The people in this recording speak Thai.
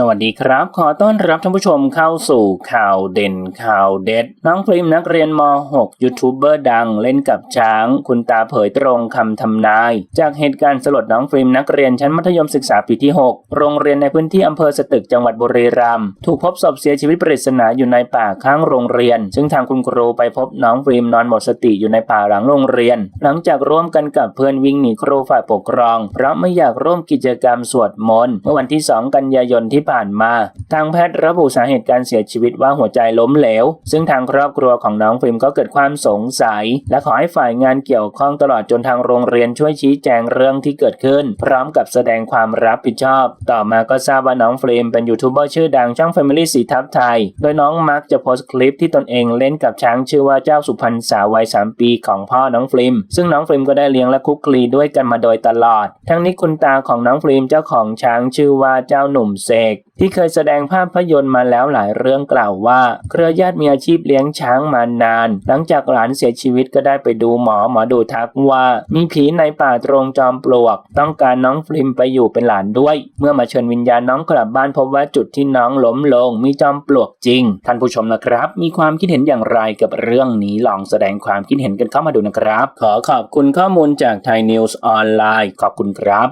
สวัสดีครับ ขอต้อนรับท่านผู้ชมเข้าสู่ข่าวเด่นข่าวเด็ด น้องพริมนักเรียนม .6 ยูทูบเบอร์ดังเล่นกับช้าง คุณตาเผยตรงคำทำนาย จากเหตุการณ์สลดน้องพริมนักเรียนชั้นมัธยมศึกษาปีที่ 6 โรงเรียนในพื้นที่อำเภอสตึกจังหวัดบุรีรัมย์ถูกพบศพเสียชีวิตปริศนาอยู่ในป่าข้างโรงเรียน ซึ่งทางคุณครูไปพบน้องพริมนอนหมดสติอยู่ในป่าหลังโรงเรียน หลังจากร่วมกันกับเพื่อนวิ่งหนีครูฝ่ายปกครอง เพราะไม่อยากร่วมกิจกรรมสวดมนต์เมื่อวันที่ 2 กันยายนที่ผ่านมา ทางแพทย์ระบุสาเหตุการเสียชีวิตว่าหัวใจล้มเหลว ซึ่งทางครอบครัวของน้องฟิล์มก็เกิดความสงสัย และขอให้ฝ่ายงานเกี่ยวข้องตลอดจนทางโรงเรียนช่วยชี้แจงเรื่องที่เกิดขึ้น พร้อมกับแสดงความรับผิดชอบ ต่อมาก็ทราบว่าน้องฟิล์มเป็นยูทูบเบอร์ชื่อดังช่อง Family สีทับไทย โดยน้องมักจะโพสต์คลิปที่ตนเองเล่นกับช้างชื่อว่าเจ้าสุพรรณสาววัย 3 ปีของพ่อน้องฟิล์มซึ่งน้องฟิล์มก็ได้เลี้ยงและคุกคลีด้วยกันมาโดยตลอด ทั้งนี้คุณตาของน้องฟิล์มเจ้าของช้างชื่อว่าเจ้าหนุ่มเสกที่เคยแสดงภาพยนตร์มาแล้วหลายเรื่องกล่าวว่า เครือญาติมีอาชีพเลี้ยงช้างมานาน หลังจากหลานเสียชีวิตก็ได้ไปดูหมอหมอดูทักว่า มีผีในป่าตรงจอมปลวก ต้องการน้องฟลิมไปอยู่เป็นหลานด้วย เมื่อมาเชิญวิญญาณน้องกลับบ้านพบว่าจุดที่น้องล้มลง มีจอมปลวกจริง ท่านผู้ชมนะครับ มีความคิดเห็นอย่างไรกับเรื่องนี้ลองแสดงความคิดเห็นกันเข้ามาดูนะครับ ขอขอบคุณข้อมูลจากไทยนิวส์ออนไลน์ขอบคุณครับ